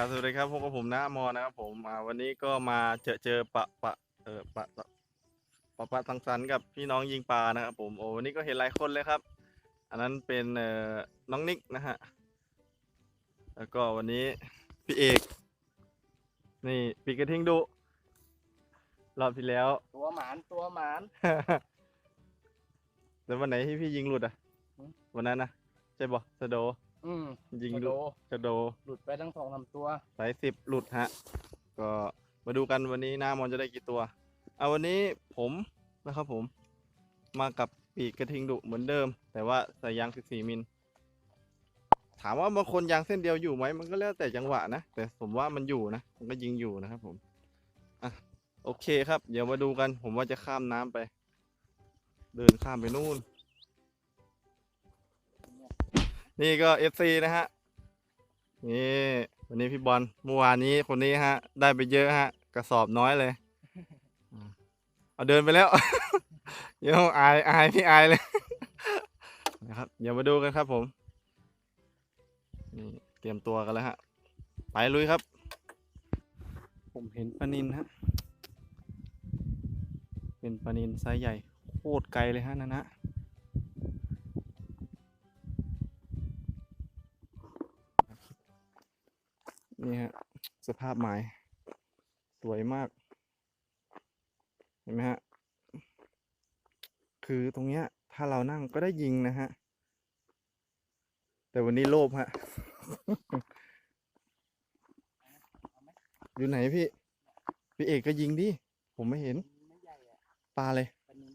ครับสวัสดีครับพบกับผมนะมอนะครับผมอ่าวันนี้ก็มาเจอเจอปะปะเออปะปะปะปะสังสรรค์กับพี่น้องยิงปลานะครับผมโอ้วันนี้ก็เห็นหลายคนเลยครับ อันนั้นเป็นเอ่อน้องนิกนะฮะแล้วก็วันนี้พี่เอกนี่ปีกระทิงดุรอบที่แล้ว ตัวหมานตัวหมาน แล้ววันไหนที่พี่ยิงหลุดอะหืมวันนั้นนะใช่ปะสะโด อืมยิงกระดุโดสะโดหลุดไปทั้งสองลำตัว สายสิบหลุดฮะ ก็มาดูกันวันนี้หน้ามอนจะได้กี่ตัว เอาวันนี้ผมนะครับผม มากับปีกกระทิงดุเหมือนเดิม แต่ว่าใส่ยาง 14 มิล ถามว่าบางคนยางเส้นเดียวอยู่ไหมมันก็แล้วแต่จังหวะนะ แต่ผมว่ามันอยู่นะมันก็ยิงอยู่นะครับผมอะโอเคครับ เดี๋ยวมาดูกัน ผมว่าจะข้ามน้ำไป เดินข้ามไปนู่น นี่ก็ FC นะฮะ นี่วันนี้พี่บอลเมื่อวานนี้คนนี้ฮะ ได้ไปเยอะฮะ กระสอบน้อยเลยอ่าเอาเดินไปแล้ว เดี๋ยวอายอายพี่อายเลย นะครับ เดี๋ยวมาดูกันครับผม นี่เตรียมตัวกันแล้วฮะ ไปลุยครับ ผมเห็นปลานินฮะ เป็นปลานินไซส์ใหญ่ โคตรไกลเลยฮะนั่นนะ นี่ฮะ สภาพหมายสวยมาก เห็นไหมฮะ คือตรงเนี้ย ถ้าเรานั่งก็ได้ยิงนะฮะ แต่วันนี้โลภฮะ อยู่ไหนพี่ พี่เอกก็ยิงดิ ผมไม่เห็นไม่ใหญ่อะปลาเลยปลานิน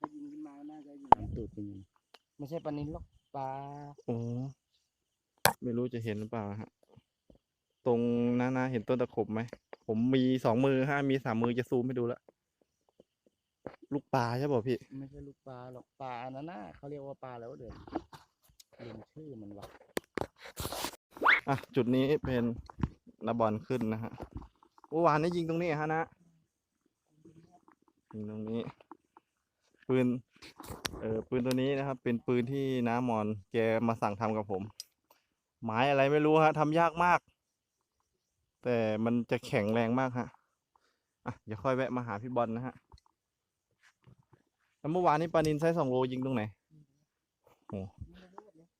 ถ้ายิงขึ้นมาน่าจะยิงตูดเป็นยังไม่ใช่ปลานินหรอกปลาโอ้ไม่รู้จะเห็นหรือเปล่าฮะ ตรงหน้านาเห็นต้นตะขบไหม ผมมีสองมือฮะมีสามมือจะซูมให้ดูแล้วลูกปลาใช่ป่ะพี่ ไม่ใช่ลูกปลาหรอกปลาอันนั้นน่ะเขาเรียกว่าปลาแล้วเดือนลืมชื่อมันวะอะ จุดนี้เป็นนาบอลขึ้นนะฮะเมื่อวานนี้ยิงตรงนี้ฮะนะยิงตรงนี้ ปืน เออปืนตัวนี้นะครับ เป็นปืนที่น้ามอนแกมาสั่งทำกับผมไม้อะไรไม่รู้ฮะทำยากมาก แต่มันจะแข็งแรงมากฮะอะเดี๋ยวค่อยแวะมาหาพี่บอลนะฮะแล้วเมื่อวานนี้ปลานินไซส์สองโลยิงตรงไหนโอ้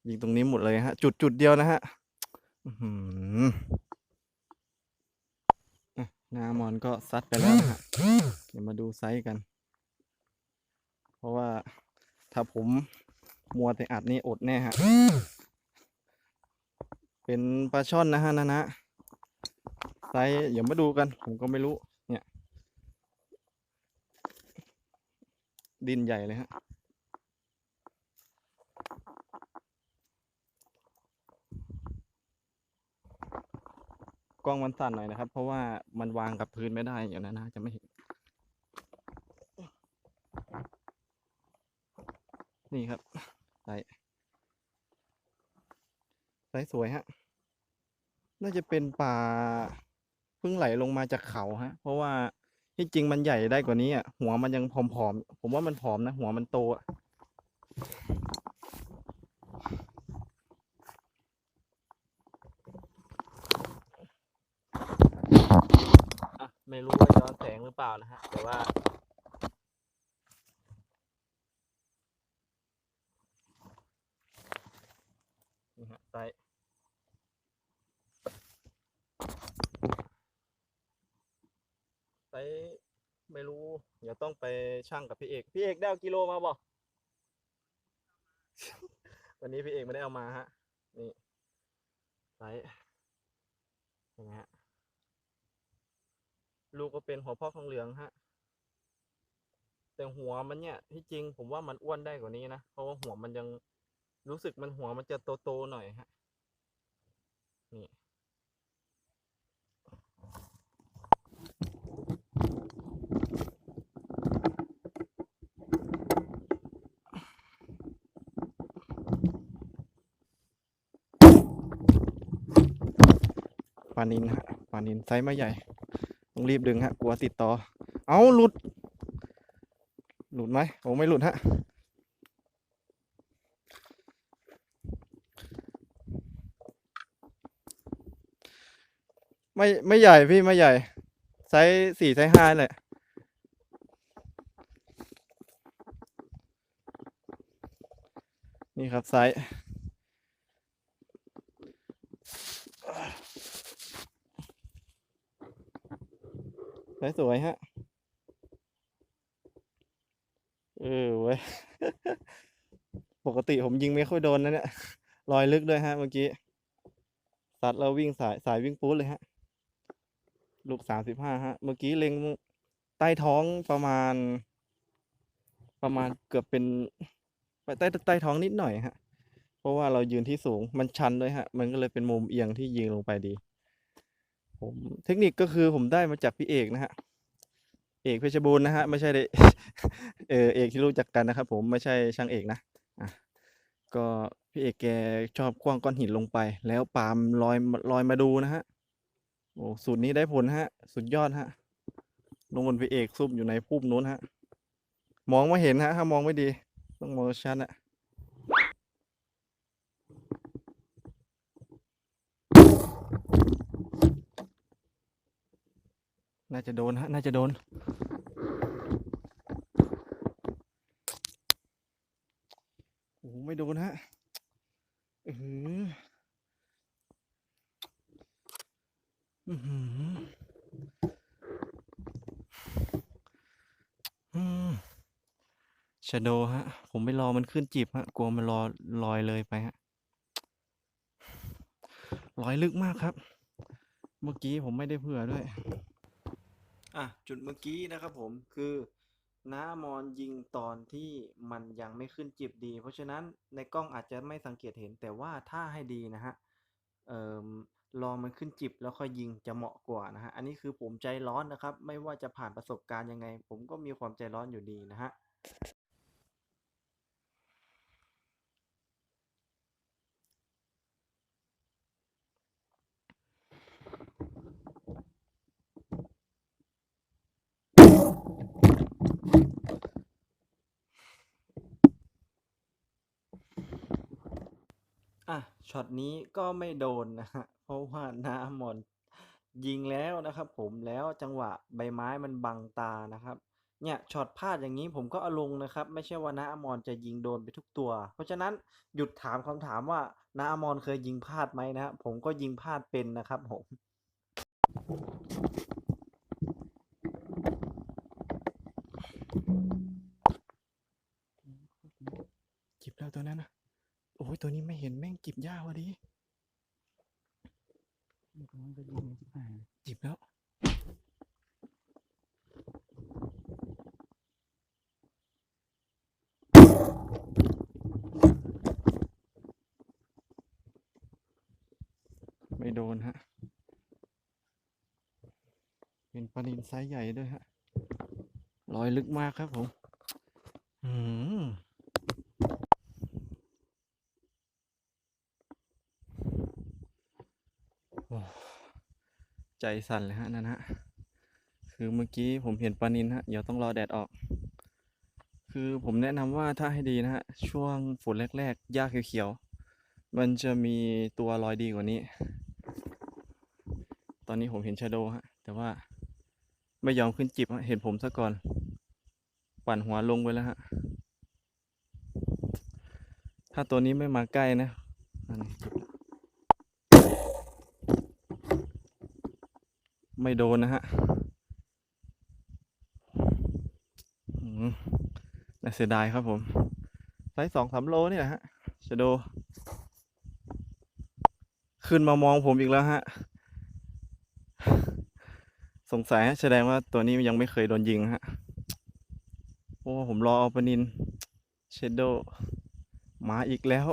ยิงตรงนี้หมดเลยฮะ จุดจุดเดียวนะฮะหน้ามอนก็ซัดไปแล้วฮะเดี๋ยวมาดูไซส์กัน เพราะว่าถ้าผมมัวแต่อัดนี่อดแน่ฮะ เป็นปลาช่อนนะฮะนะนะ ไซส์เดี๋ยวมาดูกัน ผมก็ไม่รู้ เนี่ย ดินใหญ่เลยฮะกล้องมันสั่นหน่อยนะครับ เพราะว่ามันวางกับพื้นไม่ได้อย่างนั้นนะจะไม่เห็น นี่ครับไซส์ไซส์สวยฮะ น่าจะเป็นป่า เพิ่งไหลลงมาจากเขาฮะ เพราะว่าที่จริงมันใหญ่ได้กว่านี้อะหัวมันยังผอมๆผมว่ามันผอมนะหัวมันโตอะไม่รู้ว่าย้อนแสงหรือเปล่านะฮะ แต่ว่า นี่ฮะไซส์ ไซส์ไม่รู้ เดี๋ยวต้องไปชั่งกับพี่เอกพี่เอกได้เอากิโลมาบอกวันนี้พี่เอกไม่ได้เอามาฮะ นี่ไซส์เห็นไหมฮะลูกก็เป็นหัวพอกทองเหลืองฮะ แต่หัวมันเนี่ยที่จริงผมว่ามันอ้วนได้กว่านี้นะ เพราะว่าหัวมันยังรู้สึกมันหัวมันจะโตๆหน่อยฮะ นี่ ปลานินฮะปลานินไซส์ไม่ใหญ่ ต้องรีบดึงฮะ กลัวติดต่อ เอาหลุด หลุดไหมโอ้ไม่หลุดฮะไม่ไม่ใหญ่พี่ไม่ใหญ่ไซส์สี่ไซส์ห้าแหละนี่ครับไซส์ ส์สวยฮะ เออเว้ย ปกติผมยิงไม่ค่อยโดนนะเนี่ย ลอยลึกด้วยฮะเมื่อกี้ สัตว์เราวิ่งสายสายวิ่งปู๊ดเลยฮะ ลูกสามสิบห้าฮะ เมื่อกี้เล็งใต้ท้องประมาณ ประมาณเกือบเป็นไปใต้ใต้ท้องนิดหน่อยฮะ เพราะว่าเรายืนที่สูงมันชันด้วยฮะ มันก็เลยเป็นมุมเอียงที่ยิงลงไปดี ผมเทคนิคก็คือผมได้มาจากพี่เอกนะฮะ เอกเพชรบูรณ์นะฮะไม่ใช่ได้เออเอกที่รู้จักกันนะครับ ผมไม่ใช่ช่างเอกนะอะก็พี่เอกแกชอบคว้างก้อนหินลงไป แล้วปาล์มลอยลอยมาดูนะฮะโอ้สูตรนี้ได้ผลฮะ สุดยอดฮะลงบนพี่เอกซุ่มอยู่ในพุ่มนู้นฮะ มองไม่เห็นฮะถ้ามองไม่ดี ต้องมองชัดอะ น่าจะโดนฮะ น่าจะโดน โอ้โหไม่โดนฮะอือหืออือหืออืมชโดฮะ ผมไม่รอมันขึ้นจีบฮะ กลัวมันรอลอยเลยไปฮะลอยลึกมากครับ เมื่อกี้ผมไม่ได้เผื่อด้วย อะจุดเมื่อกี้นะครับผมคือน้ามอนยิงตอนที่มันยังไม่ขึ้นจีบดี เพราะฉะนั้นในกล้องอาจจะไม่สังเกตเห็นแต่ว่าถ้าให้ดีนะฮะเอ่อรอมันขึ้นจิบแล้วค่อยยิงจะเหมาะกว่านะฮะอันนี้คือผมใจร้อนนะครับ ไม่ว่าจะผ่านประสบการณ์ยังไง ผมก็มีความใจร้อนอยู่ดีนะฮะ อะ ช็อตนี้ก็ไม่โดนนะฮะเพราะว่าน้ามอนยิงแล้วนะครับผมแล้วจังหวะใบไม้มันบังตานะครับ เนี่ยช็อตพลาดอย่างนี้ผมก็อาลงนะครับ ไม่ใช่ว่าน้าอมรจะยิงโดนไปทุกตัว เพราะฉะนั้นหยุดถามคำถามว่าน้าอมรเคยยิงพลาดไหมนะฮะผมก็ยิงพลาดเป็นนะครับผม ห็นแม่งจิบยากว่ะดิมันก็ยิงชิบหายจิบแล้วไม่โดนฮะ เป็นปลานินไซส์ใหญ่ด้วยฮะ ลอยลึกมากครับผม อืม โอ้ใจ สั่นเลยฮะนั่นฮะคือเมื่อกี้ผมเห็นปลานินฮะเดี๋ยวต้องรอแดดออก คือผมแนะนำว่าถ้าให้ดีนะฮะช่วงฝนแรกๆหญ้าเขียวๆมันจะมีตัวลอยดีกว่านี้ ตอนนี้ผมเห็นชาโดฮะแต่ว่าไม่ยอมขึ้นจิบเห็นผมซะก่อน ปั่นหัวลงไปแล้วฮะ ถ้าตัวนี้ไม่มาใกล้นะอันนี้จิบแล้ว ไม่โดนนะฮะน่าเสียดายครับผมไซส์สองสามโลนี่แหละฮะชะโด ขึ้นมามองผมอีกแล้วฮะ สงสัยฮะแสดงว่าตัวนี้ยังไม่เคยโดนยิงฮะ โอ้ ผมรอเอาปนินเชดโดมาอีกแล้ว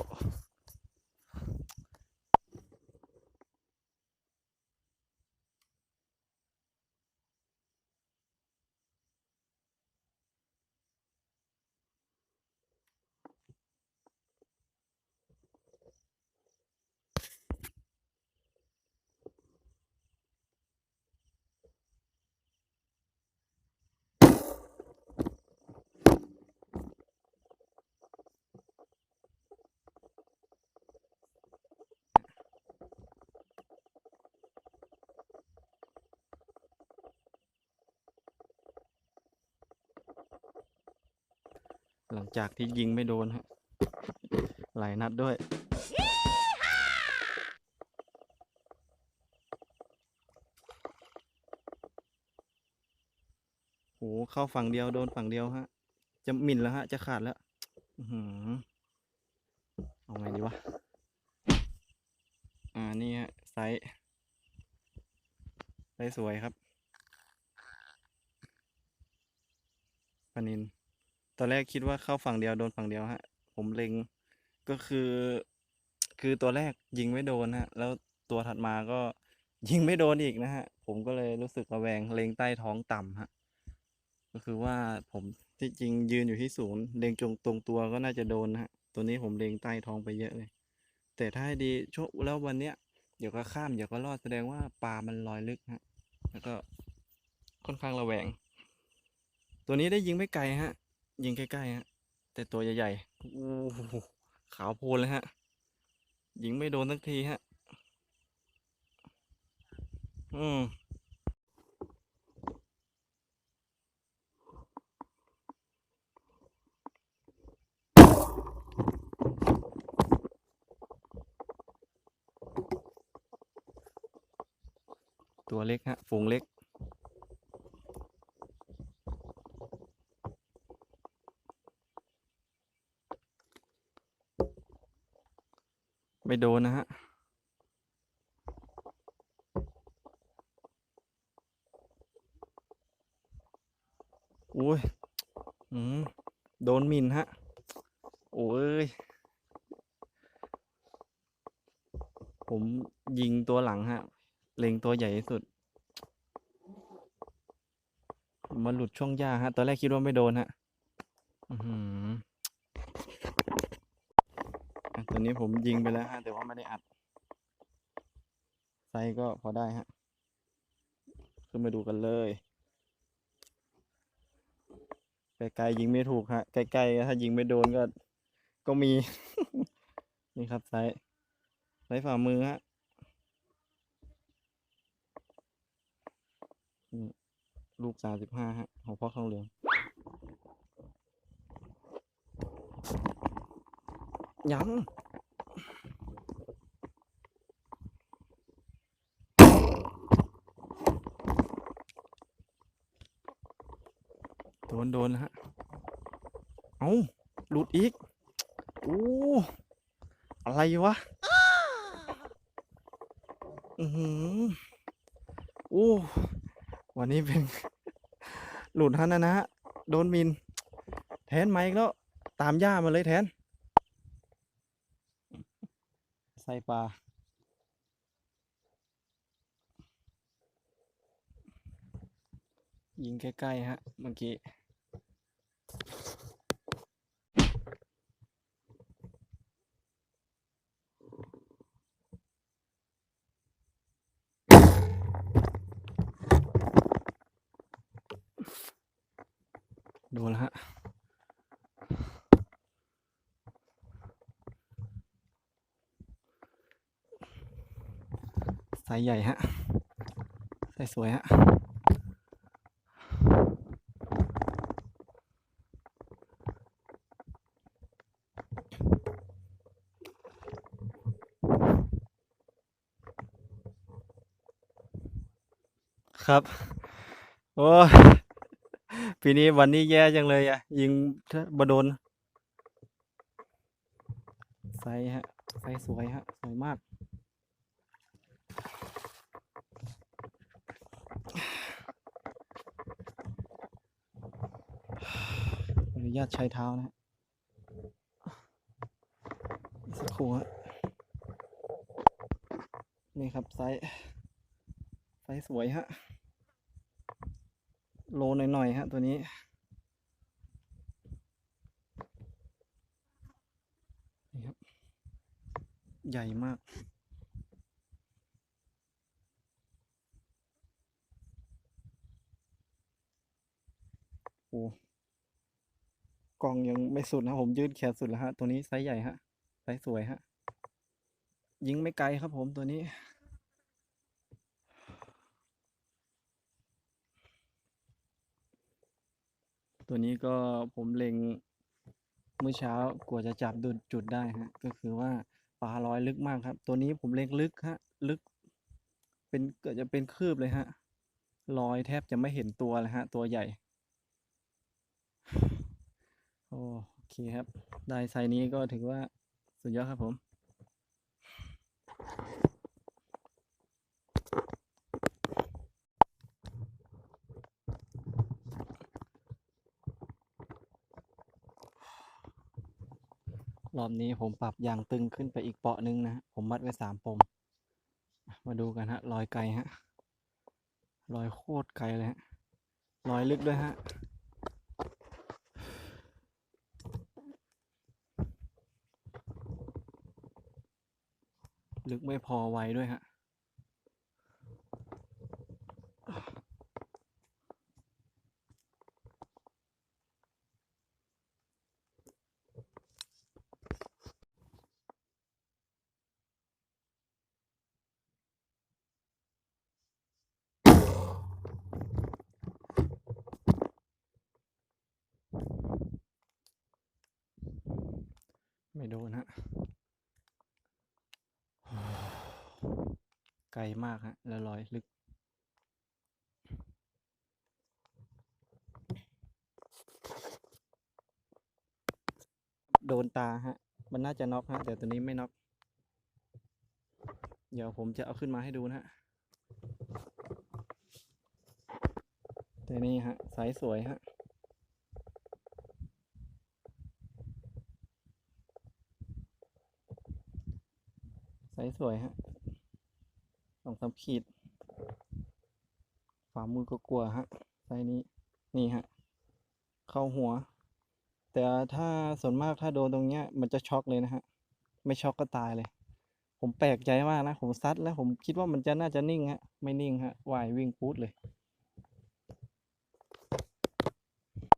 หลังจากที่ยิงไม่โดนฮะหลายนัดด้วย โห เข้าฝั่งเดียวโดนฝั่งเดียวฮะ จะหมิ่นแล้วฮะ จะขาดแล้วอือหือเอาไงดีวะ อ่า นี่ฮะ ไซส์ไซส์สวยครับปนิน ตอนแรกคิดว่าเข้าฝั่งเดียวโดนฝั่งเดียวฮะ ผมเล็งก็คือ คือตัวแรกยิงไม่โดนฮะ แล้วตัวถัดมาก็ยิงไม่โดนอีกนะฮะ ผมก็เลยรู้สึกระแวงเล็งใต้ท้องต่ำฮะ ก็คือว่าผมที่จริงยืนอยู่ที่ศูนย์เล็งจงตรงตัวก็น่าจะโดนนะฮะ ตัวนี้ผมเล็งใต้ท้องไปเยอะเลย แต่ถ้าให้ดีช่วงแล้ววันเนี้ยเดี๋ยวก็ข้ามเดี๋ยวก็รอดแสดงว่าปลามันลอยลึกฮะ แล้วก็ค่อนข้างระแวง ตัวนี้ได้ยิงไม่ไกลฮะ ยิงใกล้ๆฮะแต่ตัวใหญ่ๆโอ้โหขาวโพลนเลยฮะ ยิงไม่โดนสักทีฮะ อืมตัวเล็กฮะฝูงเล็ก โดนนะฮะ อุ้ย อืม โดนมินฮะ โอ้ย ผมยิงตัวหลังฮะ เล็งตัวใหญ่ที่สุด มาหลุดช่วงหญ้าฮะ ตอนแรกคิดว่าไม่โดนฮะ อือหืออะ ตัวนี้ผมยิงไปแล้วฮะแต่ว่าไม่ได้อัด ไซก็พอได้ฮะ ขึ้นมาดูกันเลยไกลๆยิงไม่ถูกฮะใกล้ๆถ้ายิงไม่โดนก็ ก็มี นี่ครับไซไซฝ่ามือฮะลูกสามสิบห้าฮะของพ่อข้างเหลืองยัง โดนโดนฮะ เอาหลุดอีก โอ้ อะไรวะ อือหือโอ้ วันนี้เป็น หลุดฮันะนะฮะโดนมิน แทนไมค์แล้ว ตามย่ามาเลยแทน ใส่ปลา ยิงใกล้ๆฮะ เมื่อกี้ โดนแล้วฮะไซส์ใหญ่ฮะไซส์สวยฮะ ครับ โอ้ปีนี้วันนี้แย่จังเลยอะ ยิงบโดนไซส์ฮะไซส์สวยฮะ สวยมาก อนุญาตใช้เท้านะฮะสักครู่ฮะนี่ครับไซส์ไซส์สวยฮะ โลหน่อยๆฮะตัวนี้ นี่ครับ ใหญ่มากโอ้กล้องยังไม่สุดนะผมยืดแขนสุดแล้วฮะ ตัวนี้ไซส์ใหญ่ฮะ ไซส์สวยฮะ ยิงไม่ไกลครับผมตัวนี้ ตัวนี้ก็ผมเล็งเมื่อเช้ากว่าจะจับดุดจุดได้ฮะ ก็คือว่าปลาลอยลึกมากครับ ตัวนี้ผมเล็งลึกฮะ ลึก เป็นเกือบจะเป็นคืบเลยฮะลอยแทบจะไม่เห็นตัวเลยฮะ ตัวใหญ่ โอเคครับ ได้ไซนี้ก็ถือว่าสุดยอดครับผม รอบนี้ผมปรับยางตึงขึ้นไปอีกเปาะหนึงนะ ผมมัดไว้สามปม มาดูกันฮะลอยไกลฮะลอยโคตรไกลเลยฮะลอยลึกด้วยฮะ ลึกไม่พอไวด้วยฮะ ไม่โดนฮะไกลมากฮะ แล้วลอยลึก โดนตาฮะ มันน่าจะน็อกฮะ แต่ตัวนี้ไม่น็อก เดี๋ยวผมจะเอาขึ้นมาให้ดูนะฮะแต่นี่ฮะ สายสวยฮะ ใสสวยฮะสองสามขีดฝ่ามือก็กลัวฮะไซนี้นี่ฮะ เข้าหัว แต่ถ้าส่วนมากถ้าโดนตรงเนี้ย มันจะช็อกเลยนะฮะ ไม่ช็อกก็ตายเลย ผมแปลกใจมากนะ ผมซัดแล้ว ผมคิดว่ามันจะน่าจะนิ่งฮะ ไม่นิ่งฮะว่ายวิ่งปูดเลย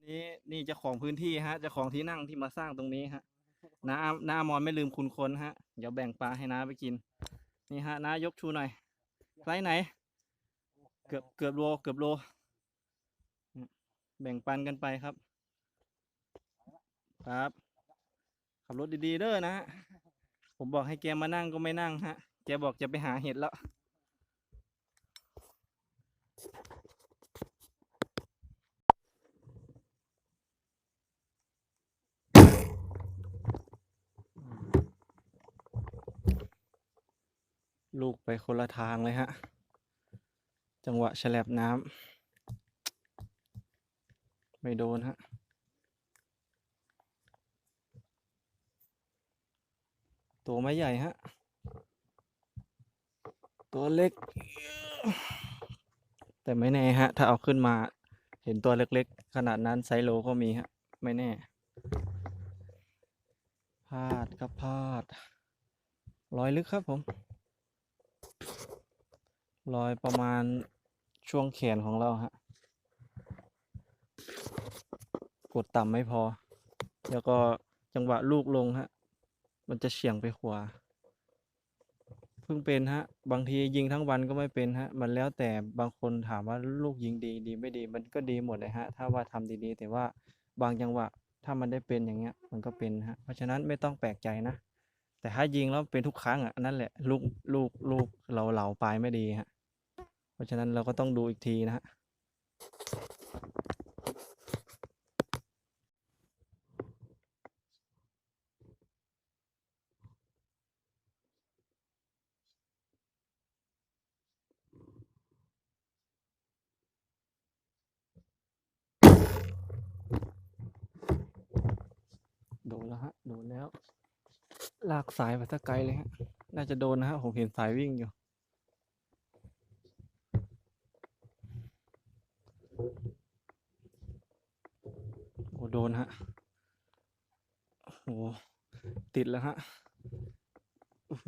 นี่นี่จ้าของพื้นที่ฮะจ้าของที่นั่งที่มาสร้างตรงนี้ฮะน้าน้ามอมรไม่ลืมคุณคนฮะ เดี๋ยวแบ่งปลาให้น้าไปกิน นี่ฮะน้ายกชูหน่อยไซส์ไหน เกือบเกือบโลเกือบโล แบ่งปันกันไปครับ ครับ ขับรถดีๆเด้อนะฮะผมบอกให้แกมานั่งก็ไม่นั่งฮะ แกบอกจะไปหาเห็ดแล้ว ลูกไปคนละทางเลยฮะ จังหวะฉลับน้ำไม่โดนฮะ ตัวไม่ใหญ่ฮะ ตัวเล็ก แต่ไม่แน่ฮะ ถ้าเอาขึ้นมา เห็นตัวเล็กๆ ขนาดนั้นไซโลก็มีฮะ ไม่แน่พลาดครับพลาดร้อยลึกครับผม รอยประมาณช่วงแขนของเราฮะ กดต่ำไม่พอ แล้วก็จังหวะลูกลงฮะ มันจะเฉียงไปขวา เพิ่งเป็นฮะ บางทียิงทั้งวันก็ไม่เป็นฮะ มันแล้วแต่บางคนถามว่าลูกยิงดีดีไม่ดี มันก็ดีหมดเลยฮะ ถ้าว่าทำดีๆ แต่ว่าบางจังหวะถ้ามันได้เป็นอย่างเงี้ย มันก็เป็นฮะ เพราะฉะนั้นไม่ต้องแปลกใจนะ แต่ถ้ายิงแล้วเป็นทุกครั้งอะนนั่นแหละ ลูกลูกลูกเราเหลาปลายไม่ดีฮะ เพราะฉะนั้นเราก็ต้องดูอีกทีนะฮะโดนแล้วฮะ โดนแล้ว ลากสายไปสักไกลเลยฮะ น่าจะโดนนะฮะ ผมเห็นสายวิ่งอยู่ โดนฮะโอ้โหติดแล้วฮะโอ้โห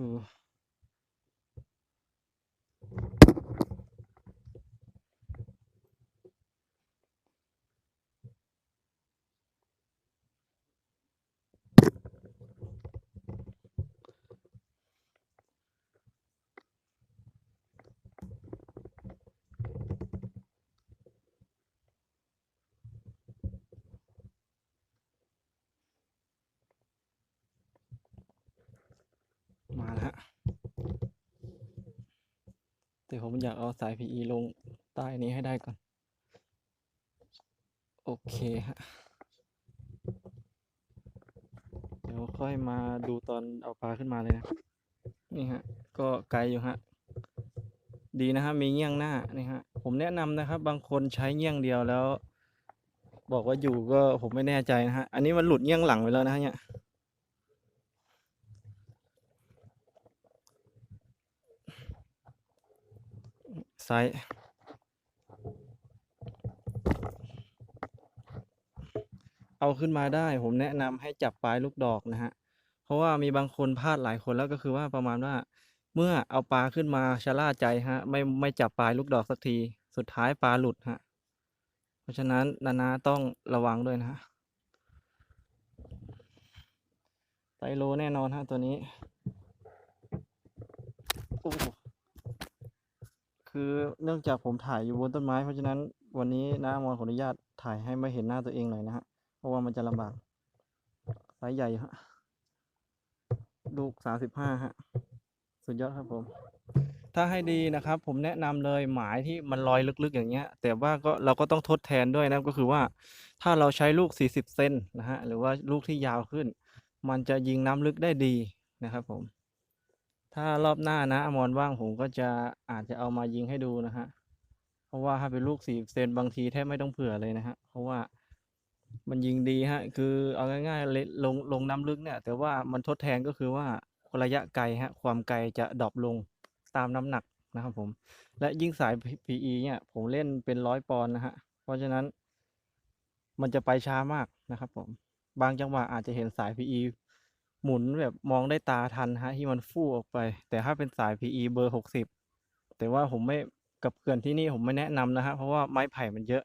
แต่ผมอยากเอาสาย PE ลงใต้นี้ให้ได้ก่อน โอเคฮะ เดี๋ยวค่อยมาดูตอนเอาปลาขึ้นมาเลยนะ นี่ฮะ ก็ไกลอยู่ฮะ ดีนะฮะ มีเงี้ยงหน้า นี่ฮะ ผมแนะนำนะครับ บางคนใช้เงี้ยงเดียวแล้ว บอกว่าอยู่ก็ผมไม่แน่ใจนะฮะ อันนี้มันหลุดเงี้ยงหลังไปแล้วนะฮะเนี่ย ไซส์เอาขึ้นมาได้ ผมแนะนำให้จับปลายลูกดอกนะฮะ เพราะว่ามีบางคนพลาดหลายคนแล้วก็คือว่าประมาณว่า เมื่อเอาปลาขึ้นมาชะล่าใจฮะ ไม่ไม่จับปลายลูกดอกสักที สุดท้ายปลาหลุดฮะ เพราะฉะนั้นนานาต้องระวังด้วยนะฮะไตโลแน่นอนฮะตัวนี้โอ้ คือเนื่องจากผมถ่ายอยู่บนต้นไม้ เพราะฉะนั้นวันนี้น้ามอนขออนุญาตถ่ายให้ไม่เห็นหน้าตัวเองหน่อยนะฮะ เพราะว่ามันจะลำบากไซส์ใหญ่ฮะ ลูกสามสิบห้าฮะ สุดยอดครับผม ถ้าให้ดีนะครับ ผมแนะนำเลยหมายที่มันลอยลึกๆอย่างเงี้ย แต่ว่าก็เราก็ต้องทดแทนด้วยนะก็คือว่า ถ้าเราใช้ลูก40เซนนะฮะ หรือว่าลูกที่ยาวขึ้น มันจะยิงน้ำลึกได้ดีนะครับผม ถ้ารอบหน้านะอมรว่างผมก็จะอาจจะเอามายิงให้ดูนะฮะ เพราะว่าถ้าเป็นลูก40เซนบางทีแทบไม่ต้องเผื่อเลยนะฮะ เพราะว่ามันยิงดีฮะ คือเอาง่ายๆเลยลงลงน้ำลึกเนี่ย แต่ว่ามันทดแทนก็คือว่าระยะไกลฮะ ความไกลจะดรอปลงตามน้ำหนักนะครับผม และยิ่งสาย PE เนี่ย ผมเล่นเป็นร้อยปอนด์นะฮะ เพราะฉะนั้น มันจะไปช้ามากนะครับผม บางจังหวะอาจจะเห็นสาย PE หมุนแบบมองได้ตาทันฮะ ที่มันฟู่ออกไป แต่ถ้าเป็นสาย PE เบอร์หกสิบแต่ว่าผมไม่กับเพื่อนที่นี่ผมไม่แนะนำนะฮะ เพราะว่าไม้ไผ่มันเยอะ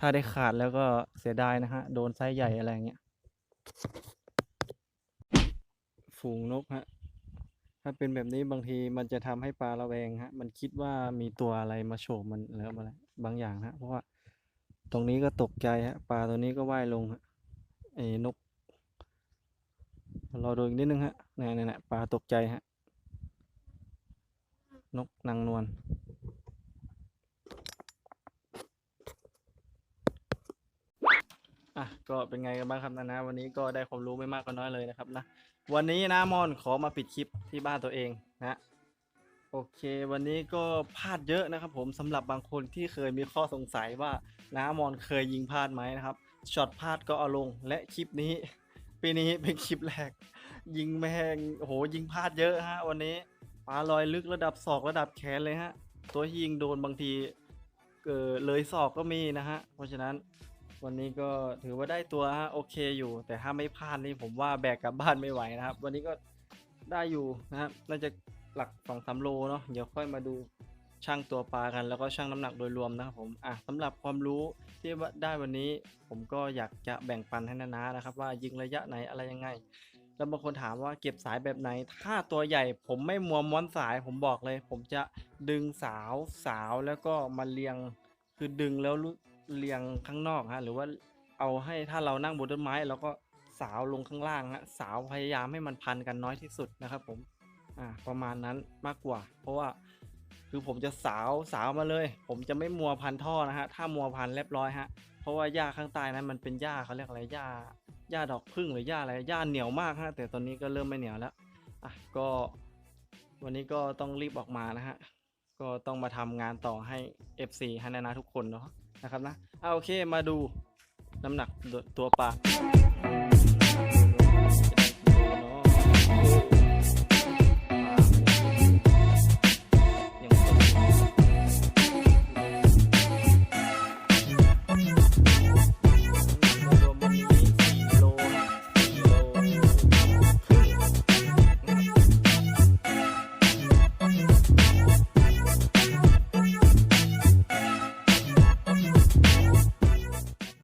ถ้าได้ขาดแล้วก็เสียดายนะฮะ โดนไซส์ใหญ่อะไรเงี้ยฝูงนกฮะ ถ้าเป็นแบบนี้บางทีมันจะทำให้ปลาระแวงฮะ มันคิดว่ามีตัวอะไรมาโฉบมันหรืออะไรบางอย่างฮะ เพราะว่าตรงนี้ก็ตกใจฮะ ปลาตัวนี้ก็ว่ายลงฮะไอ้นก รอดูอีกนิดนึงฮะเนี่ยเนี่ยเนี่ปลาตกใจฮะ นกนางนวลอะก็เป็นไงกันบ้างครับนะนะวันนี้ก็ได้ความรู้ไม่มากก็น้อยเลยนะครับนะวันนี้นะมอนขอมาปิดคลิปที่บ้านตัวเองนะโอเค วันนี้ก็พลาดเยอะนะครับ ผมสำหรับบางคนที่เคยมีข้อสงสัยว่าน้ามอนเคยยิงพลาดไหมนะครับช็อตพลาดก็เอาลงและคลิปนี้ ปีนี้เป็นคลิปแรก ยิงแม่งโหยิงพลาดเยอะฮะ วันนี้ปลาลอยลึกระดับศอกระดับแขนเลยฮะ ตัวยิงโดนบางทีเออเลยศอกก็มีนะฮะ เพราะฉะนั้นวันนี้ก็ถือว่าได้ตัวฮะโอเคอยู่ แต่ถ้าไม่พลาดนี่ผมว่าแบกกลับบ้านไม่ไหวนะครับ วันนี้ก็ได้อยู่นะครับน่าจะหลักสองสามโลเนาะเดี๋ยวค่อยมาดู ช่างตัวปลากันแล้วก็ช่างน้ำหนักโดยรวมนะครับผมอะสำหรับความรู้ที่ได้วันนี้ ผมก็อยากจะแบ่งปันให้นานานะครับ ว่ายิงระยะไหนอะไรยังไง แล้วบางคนถามว่าเก็บสายแบบไหน ถ้าตัวใหญ่ผมไม่มัวม้อนสายผมบอกเลย ผมจะดึงสาวสาวแล้วก็มาเรียงคือดึงแล้วเรียงข้างนอกฮะหรือว่าเอาให้ถ้าเรานั่งบนต้นไม้เราก็สาวลงข้างล่างฮะสาวพยายามให้มันพันกันน้อยที่สุดนะครับผมอ่าประมาณนั้นมากกว่า เพราะว่า คือผมจะสาวสาวมาเลย ผมจะไม่มัวพันท่อนะฮะ ถ้ามัวพันเรียบร้อยฮะ เพราะว่าหญ้าข้างใต้นั้นมันเป็นหญ้าเขาเรียกอะไรหญ้าหญ้าดอกพึ่งหรือหญ้าอะไรหญ้าเหนียวมากฮะ แต่ตอนนี้ก็เริ่มไม่เหนียวแล้ว อะก็ วันนี้ก็ต้องรีบออกมานะฮะ ก็ต้องมาทำงานต่อให้ FC ให้นานาทุกคนเนาะนะครับนะเอาโอเคมาดูน้ำหนักตัวปลา